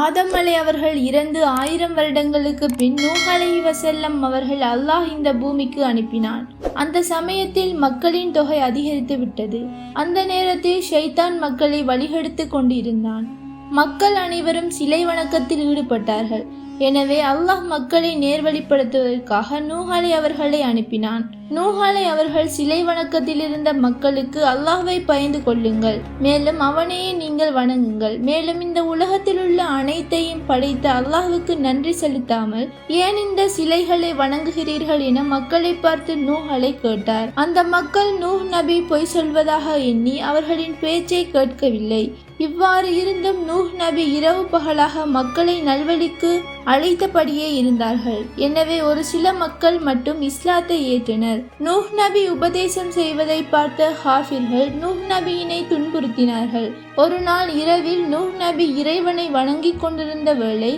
ஆதமலை அவர்கள் இறந்து ஆயிரம் வருடங்களுக்கு பின் நூகலை வசல்லம் அவர்கள் அல்லாஹ் இந்த பூமிக்கு அனுப்பினான். அந்த சமயத்தில் மக்களின் தொகை அதிகரித்து விட்டது. அந்த நேரத்தில் ஷைத்தான் மக்களை வழிகெடுத்து கொண்டிருந்தான். மக்கள் அனைவரும் சிலை வணக்கத்தில் ஈடுபட்டார்கள். எனவே அல்லாஹ் மக்களை நேர்வழிப்படுத்துவதற்காக நூஹாலை அவர்களை அனுப்பினான். நூஹாலை அவர்கள் சிலை வணக்கத்தில் இருந்த மக்களுக்கு அல்லாஹ்வை பயந்து கொள்ளுங்கள். மேலும் அவனையே நீங்கள் வணங்குங்கள். மேலும் இந்த உலகத்தில் உள்ள அனைத்தையும் படைத்த அல்லாஹுக்கு நன்றி செலுத்தாமல் ஏன் இந்த சிலைகளை வணங்குகிறீர்கள் என மக்களை பார்த்து நூஹலை கேட்டார். அந்த மக்கள் நூஹ் நபி பொய் சொல்வதாக எண்ணி அவர்களின் பேச்சை கேட்கவில்லை. இவ்வாறு இருந்தும் நூஹ் நபி இரவு பகலாக மக்களை நல்வழிக்கு அழைத்தபடியே இருந்தார்கள். எனவே ஒரு சில மக்கள் மட்டும் இஸ்லாத்தை ஏற்றனர். நூஹ் நபி உபதேசம் செய்வதை பார்த்த ஹாஃபிர்கள் நூஹ் நபியினை துன்புறுத்தினார்கள். ஒரு நாள் இரவில் நூஹ் நபி இறைவனை வணங்கிக் கொண்டிருந்த வேளை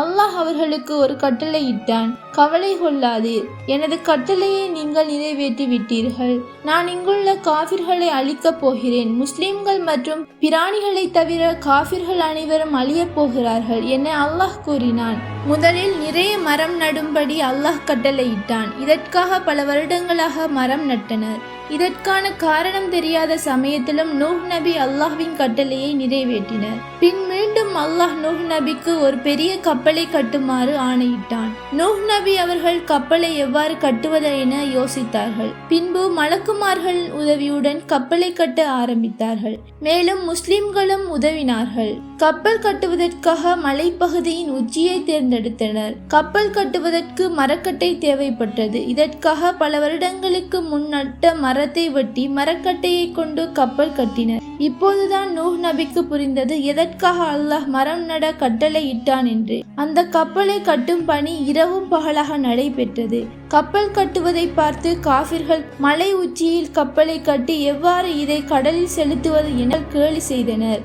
அல்லாஹ் அவர்களுக்கு ஒரு கட்டளை இட்டான். கவலை கொள்ளாதீர். எனது கட்டளையை நீங்கள் நிறைவேற்றி விட்டீர்கள் நான் இங்குள்ள காபிர்களை அழிக்கப் போகிறேன். முஸ்லிம்கள் மற்றும் பிராணிகளை தவிர காபிர்கள் அனைவரும் அழியப் போகிறார்கள் என அல்லாஹ் கூறினான். முதலில் நிறைய மரம் நடும்படி அல்லாஹ் கட்டளையிட்டான் இதற்காக பல வருடங்களாக மரம் நட்டனர். இதற்கான காரணம் தெரியாத சமயத்திலும் நூஹ் நபி அல்லாஹ்வின் கட்டளையை நிறைவேற்றினர். பின் மீண்டும் அல்லாஹ் நூஹ் நபிக்கு ஒரு பெரிய கப்பலை கட்டுமாறு ஆணையிட்டான். நூஹ் நபி அவர்கள் கப்பலை எவ்வாறு கட்டுவது என யோசித்தார்கள். பின்பு மலக்குமார்கள் உதவியுடன் கப்பலை கட்ட ஆரம்பித்தார்கள். மேலும் முஸ்லிம்களும் உதவினார்கள். கப்பல் கட்டுவதற்காக மலைப்பகுதியின் உச்சியை தேர்ந்தெடுத்தனர். கப்பல் கட்டுவதற்கு மரக்கட்டை தேவைப்பட்டது. இதற்காக பல வருடங்களுக்கு முன்னட்ட மரத்தை வெட்டி மரக்கட்டையை கொண்டு கப்பல் கட்டினர். இப்போதுதான் நூஹ் நபிக்கு புரிந்தது எதற்காக அல்லாஹ் மரம் நட கட்டளை இட்டான் என்று? அந்த கப்பலை கட்டும் பணி இரவும் பகலாக நடைபெற்றது. கப்பல் கட்டுவதை பார்த்து காபிர்கள் மலை உச்சியில் கப்பலை கட்டி எவ்வாறு இதை கடலில் செலுத்துவது என கேலி செய்தனர்.